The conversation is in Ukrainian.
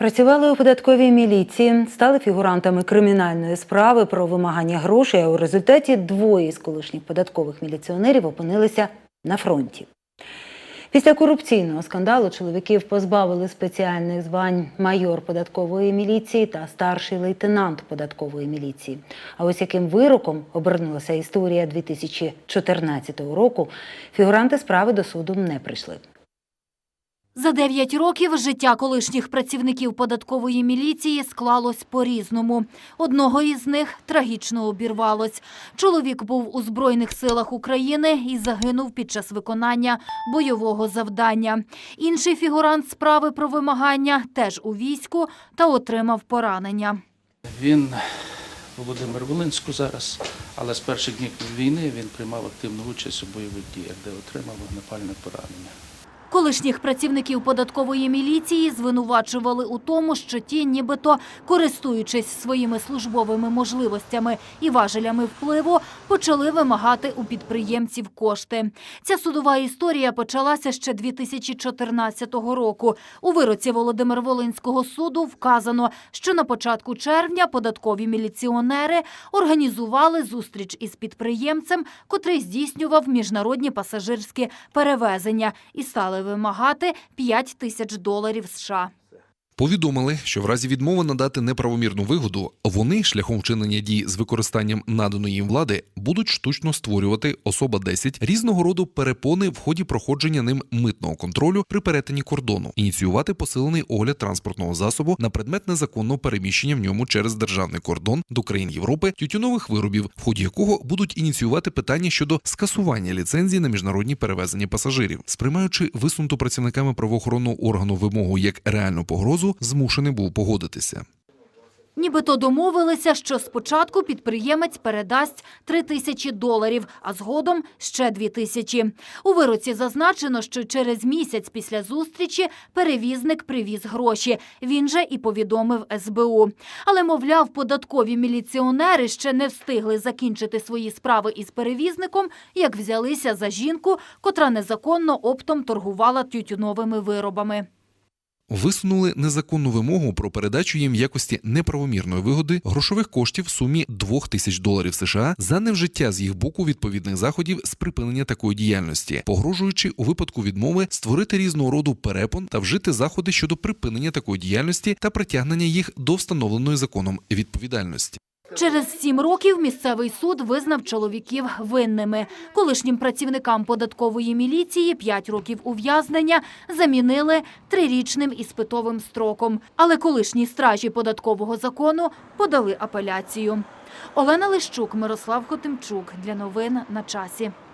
Працювали у податковій міліції, стали фігурантами кримінальної справи про вимагання грошей, а у результаті двоє з колишніх податкових міліціонерів опинилися на фронті. Після корупційного скандалу чоловіків позбавили спеціальних звань майор податкової міліції та старший лейтенант податкової міліції. А ось яким вироком обернулася історія 2014 року, фігуранти справи до суду не прийшли. За 9 років життя колишніх працівників податкової міліції склалось по-різному. Одного із них трагічно обірвалось. Чоловік був у Збройних силах України і загинув під час виконання бойового завдання. Інший фігурант справи про вимагання теж у війську та отримав поранення. Він Володимир Волинську зараз, але з перших днів війни він приймав активну участь у бойових діях, де отримав вогнепальне поранення. Колишніх працівників податкової міліції звинувачували у тому, що ті, нібито користуючись своїми службовими можливостями і важелями впливу, почали вимагати у підприємців кошти. Ця судова історія почалася ще 2014 року. У вироці Володимир Волинського суду вказано, що на початку червня податкові міліціонери організували зустріч із підприємцем, котрий здійснював міжнародні пасажирські перевезення, і стали вимагати 5 тисяч доларів США. Повідомили, що в разі відмови надати неправомірну вигоду, вони шляхом вчинення дій з використанням наданої їм влади будуть штучно створювати особа 10 різного роду перепони в ході проходження ним митного контролю при перетині кордону, ініціювати посилений огляд транспортного засобу на предмет незаконного переміщення в ньому через державний кордон до країн Європи тютюнових виробів, в ході якого будуть ініціювати питання щодо скасування ліцензії на міжнародні перевезення пасажирів, сприймаючи висунуту працівниками правоохоронного органу вимогу як реальну погрозу, змушений був погодитися. Нібито домовилися, що спочатку підприємець передасть 3 тисячі доларів, а згодом ще 2 тисячі. У вироці зазначено, що через місяць після зустрічі перевізник привіз гроші. Він же і повідомив СБУ. Але, мовляв, податкові міліціонери ще не встигли закінчити свої справи із перевізником, як взялися за жінку, котра незаконно оптом торгувала тютюновими виробами. Висунули незаконну вимогу про передачу їм якості неправомірної вигоди грошових коштів в сумі 2 тисяч доларів США за невжиття з їх боку відповідних заходів з припинення такої діяльності, погрожуючи у випадку відмови створити різного роду перепон та вжити заходи щодо припинення такої діяльності та притягнення їх до встановленої законом відповідальності. Через сім років місцевий суд визнав чоловіків винними. Колишнім працівникам податкової міліції п'ять років ув'язнення замінили трирічним іспитовим строком. Але колишні стражі податкового закону подали апеляцію. Олена Лищук, Мирослав Хотимчук. Для новин на часі.